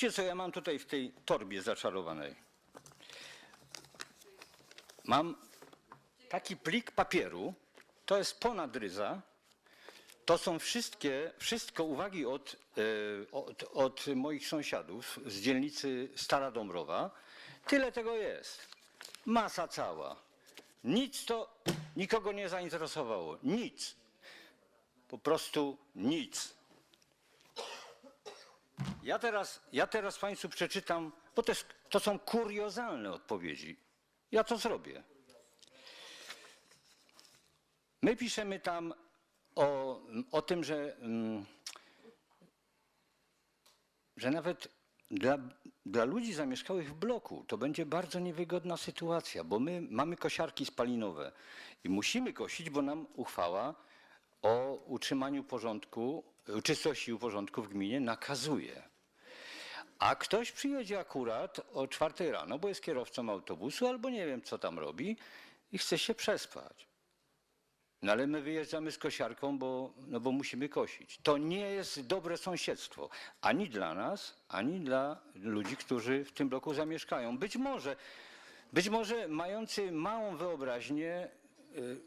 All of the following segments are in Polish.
Zobaczcie, co ja mam tutaj w tej torbie zaczarowanej. Mam taki plik papieru, to jest ponad ryza. To są wszystkie, wszystko uwagi od, e, od, od moich sąsiadów z dzielnicy Stara Dąbrowa. Tyle tego jest. Masa cała. Nic to nikogo nie zainteresowało. Nic. Po prostu nic. Ja teraz, ja teraz Państwu przeczytam, bo to, jest, to są kuriozalne odpowiedzi. Ja to zrobię. My piszemy tam o, o tym, że, mm, że nawet dla, dla ludzi zamieszkałych w bloku to będzie bardzo niewygodna sytuacja, bo my mamy kosiarki spalinowe i musimy kosić, bo nam uchwała o utrzymaniu porządku, czystości i porządku w gminie nakazuje. A ktoś przyjedzie akurat o czwartej rano, bo jest kierowcą autobusu albo nie wiem, co tam robi i chce się przespać. No ale my wyjeżdżamy z kosiarką, bo, no bo musimy kosić. To nie jest dobre sąsiedztwo. Ani dla nas, ani dla ludzi, którzy w tym bloku zamieszkają. Być może, być może mający małą wyobraźnię y,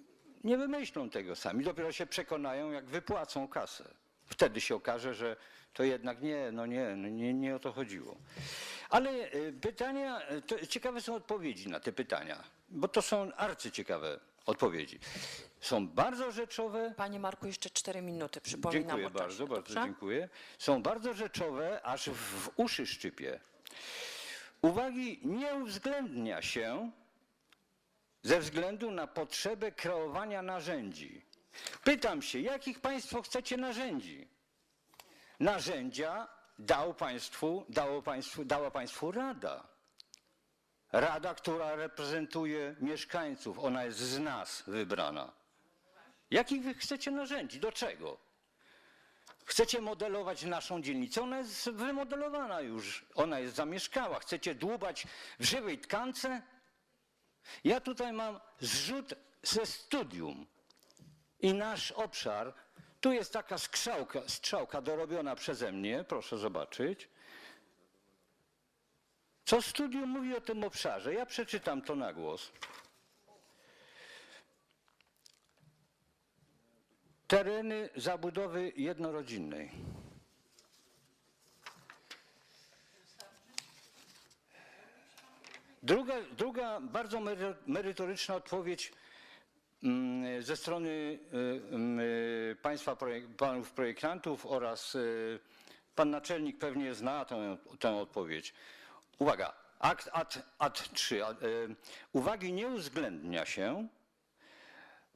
nie wymyślą tego sami. Dopiero się przekonają, jak wypłacą kasę. Wtedy się okaże, że to jednak nie, no nie, no nie, nie o to chodziło. Ale y, pytania, ciekawe są odpowiedzi na te pytania, bo to są arcyciekawe odpowiedzi. Są bardzo rzeczowe, Panie Marku, jeszcze cztery minuty, przypominam Dziękuję czasie, bardzo, bardzo dobrze? dziękuję. Są bardzo rzeczowe, aż w, w uszy szczypie. Uwagi nie uwzględnia się ze względu na potrzebę kreowania narzędzi. Pytam się, jakich Państwo chcecie narzędzi? Narzędzia dał państwu, dało państwu, dała Państwu Rada. Rada, która reprezentuje mieszkańców, ona jest z nas wybrana. Jakich wy chcecie narzędzi? Do czego? Chcecie modelować naszą dzielnicę? Ona jest wymodelowana już, ona jest zamieszkała. Chcecie dłubać w żywej tkance? Ja tutaj mam zrzut ze studium i nasz obszar, tu jest taka skrzałka, strzałka dorobiona przeze mnie, proszę zobaczyć. Co studium mówi o tym obszarze? Ja przeczytam to na głos. Tereny zabudowy jednorodzinnej. Druga, druga bardzo mery- merytoryczna odpowiedź ze strony y, mm, y, państwa panów projektantów oraz y, pan naczelnik pewnie zna tę, tę odpowiedź. Uwaga, akt ad, ad 3. a, y, Uwagi nie uwzględnia się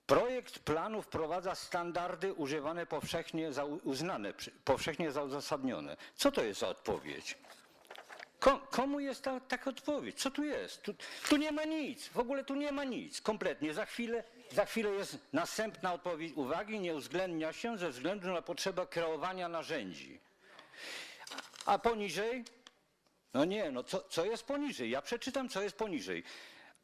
Projekt planu wprowadza standardy używane powszechnie, za, uznane, powszechnie za uzasadnione. Co to jest za odpowiedź? Ko, komu jest ta, taka odpowiedź? Co tu jest? Tu, tu nie ma nic, w ogóle tu nie ma nic, kompletnie. Za chwilę, za chwilę jest następna odpowiedź. Uwagi nie uwzględnia się ze względu na potrzebę kreowania narzędzi. A poniżej? No nie, no co, co jest poniżej? Ja przeczytam, co jest poniżej.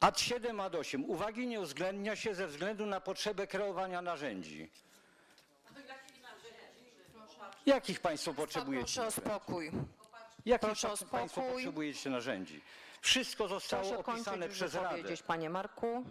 Ad 7, ad 8. Uwagi nie uwzględnia się ze względu na potrzebę kreowania narzędzi. Jakich Państwo potrzebujecie? Proszę o spokój. Jakich proszę o pa- Państwo spokój. potrzebujecie narzędzi? Wszystko zostało Proszę opisane kończyć już przez Radę. wypowiedzieć, Panie Marku.